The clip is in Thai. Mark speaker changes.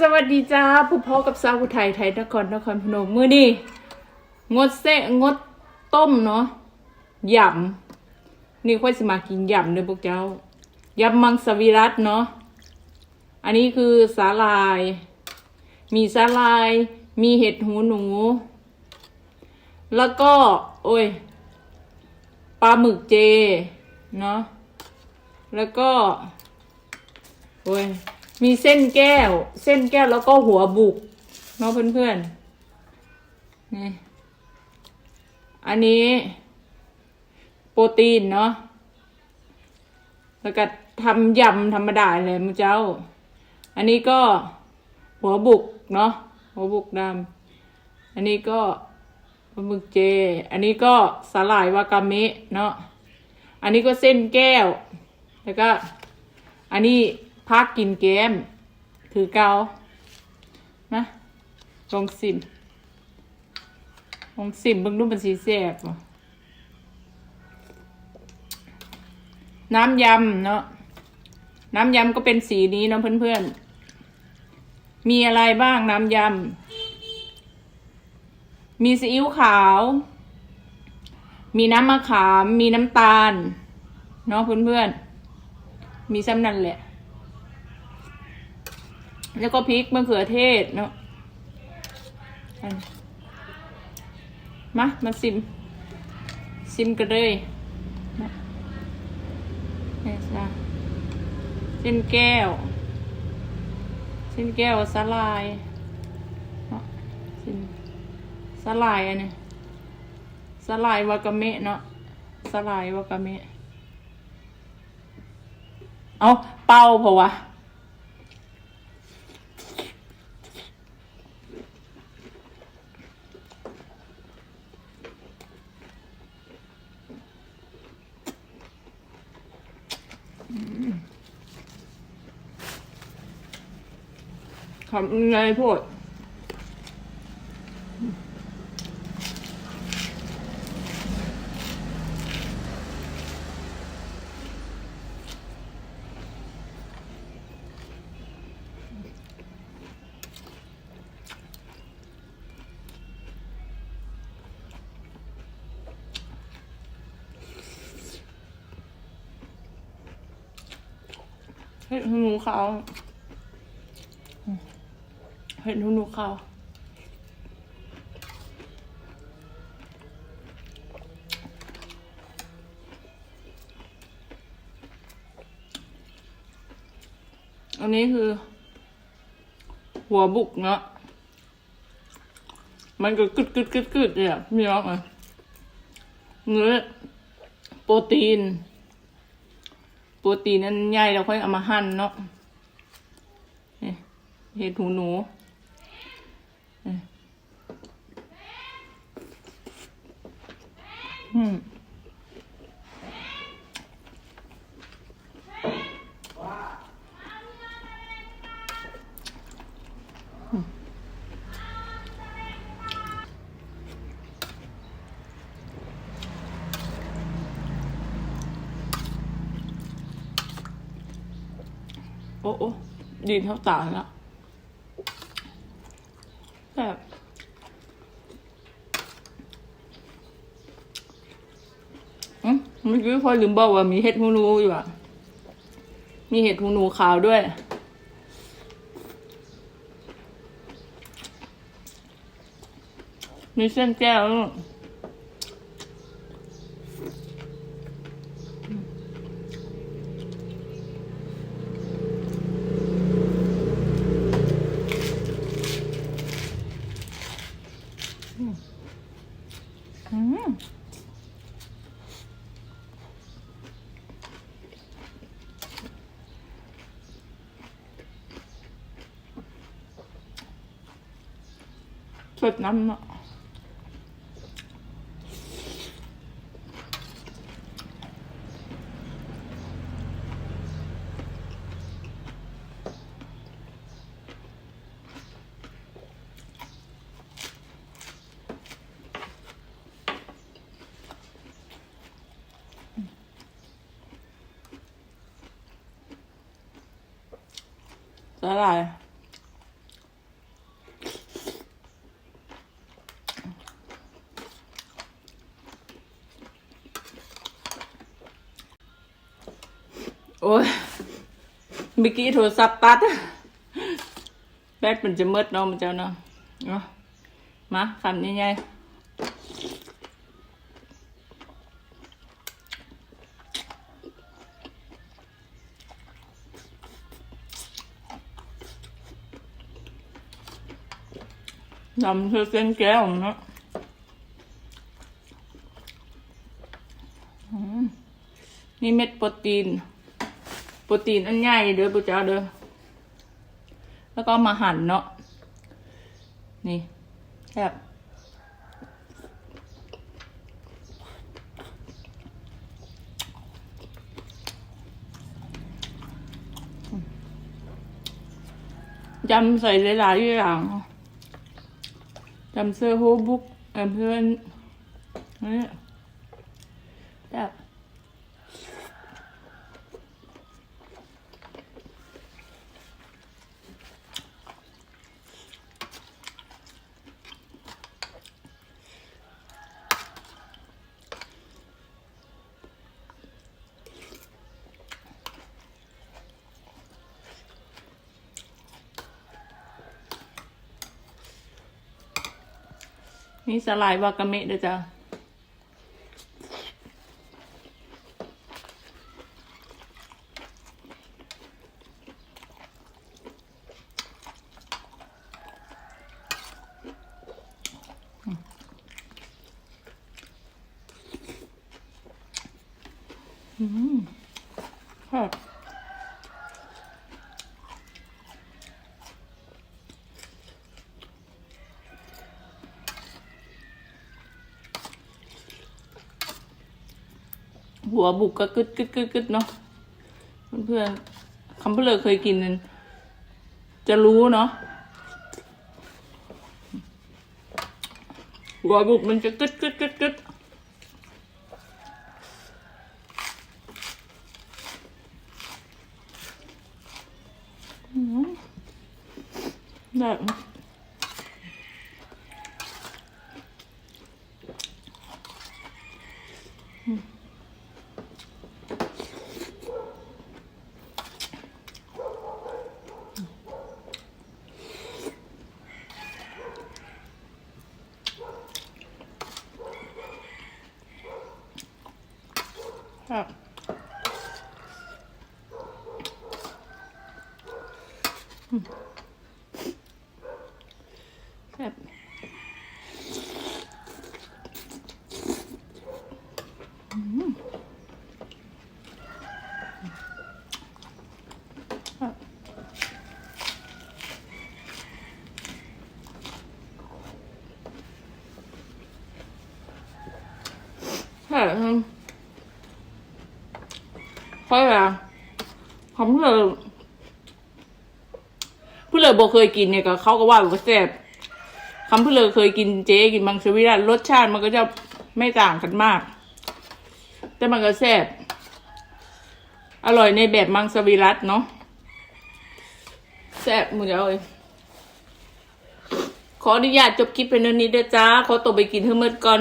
Speaker 1: สวัสดีจ้าผู้พ่อกับสาวผู้ไทยไทยนครนครพนมมือนี้งดเสะงดต้มเนาะยำนี่ค่อยสมากินยำเด้อพวกเจ้ายำมังสวิรัตเนาะอันนี้คือสาลาย มีสาลาย มีเห็ดหูหนู แล้วก็ โอ้ยปลาหมึกเจเนาะแล้วก็ โอ้ย มีเส้นแก้ว เส้นแก้วแล้วก็หัวบุกเนาะเพื่อนๆนี่อันนี้ โปรตีนเนาะแล้วก็ทำยำธรรมดาเลยมุเจ้า อันนี้ก็หัวบุกเนาะหัวบุกดำอันนี้ก็ปลาหมึกเจ อันนี้ก็สาหร่ายวากาเมะเนาะ อันนี้ก็เส้นแก้ว แล้วก็ อันนี้ พักกินเกม คือเกานะลองสิมลองสิมเบิ่งดูมันสีแสบบ่น้ำยำเนาะน้ำยำก็เป็นสีนี้เนาะเพื่อนๆ มีอะไรบ้างน้ำยำ มีซีอิ๊วขาว มีน้ำมะขาม มีน้ำตาล เนาะเพื่อนๆ มีซ้ำนั่นแหละ แล้วก็พริกมะเขือเทศเนาะมามาซิม ซิมกันเลยเนี่ยจ้ะเส้นแก้ว เส้นแก้วสาลายสลายอันนี้สลายวากาเมะเนาะสลายวากาเมะเอาเป่าเพราะวะ ทำยังไงพูดเห็ดหูหนูขา เห็ดหูหนูขาอันนี้คือ หัวบุกเนาะมันก็กึดกึดกึดกึดเลยอะพี่น้องอะเนื้อโปรตีน โปรตีนนั้นใหญ่เราค่อยเอามาหั่นเนาะเห็ดหูหนูอืม โอ้โอ้ดีเท่าตาแล้วแบบอืม เมื่อกี้พอยลืมบอกว่ามีเห็ดหูหนูอยู่อะ มีเห็ดหูหนูขาวด้วย มีเส้นแก้ว สดน้ำเนาะสาหร่าย โอ้ยเมื่อกี้โทรศัพท์ตัดแบตมันจะมืดเนาะมันจะเนาะเอามาคำนี้ไงดำคือเส้นแก้วเนาะนี่เม็ดโปรตีน โปรตีนอันใหญ่เด้อปุจ้าเด้อแล้วก็มาหั่นเนาะนี่แซ่บยำใส่หลายๆอย่างยำเสื้อฮูบุกเอ่อเพื่อนนี่แซ่บ นี่สลายวากาเมะเด้อจ้าอืม ครัวบุกก็กึดกึดกึดกึดเนาะเพื่อนๆคำเพื่อเคยกิน จะรู้เนาะหัวบุกมันจะกึดกึดกึดกึดอืม แบบครับอื มแซ่บอืมครับครับค่อยว่าเขาเพื่อเพื่อเลยบเคยกินเนี่ยก็เขาก็ว่าแบบแซ่บคำเพื่อเลยเคยกินเจ๊กินมังสวิรัตรสชาติมันก็จะไม่ต่างกันมาก แต่มันก็แซ่บอร่อยในแบบมังสวิรัตเนาะแซ่บหมือเดียวเลย ขออนุญาตจบคลิปเป็นนี้เด้อจ้า ขอตัวไปกินเท่ามืดก่อน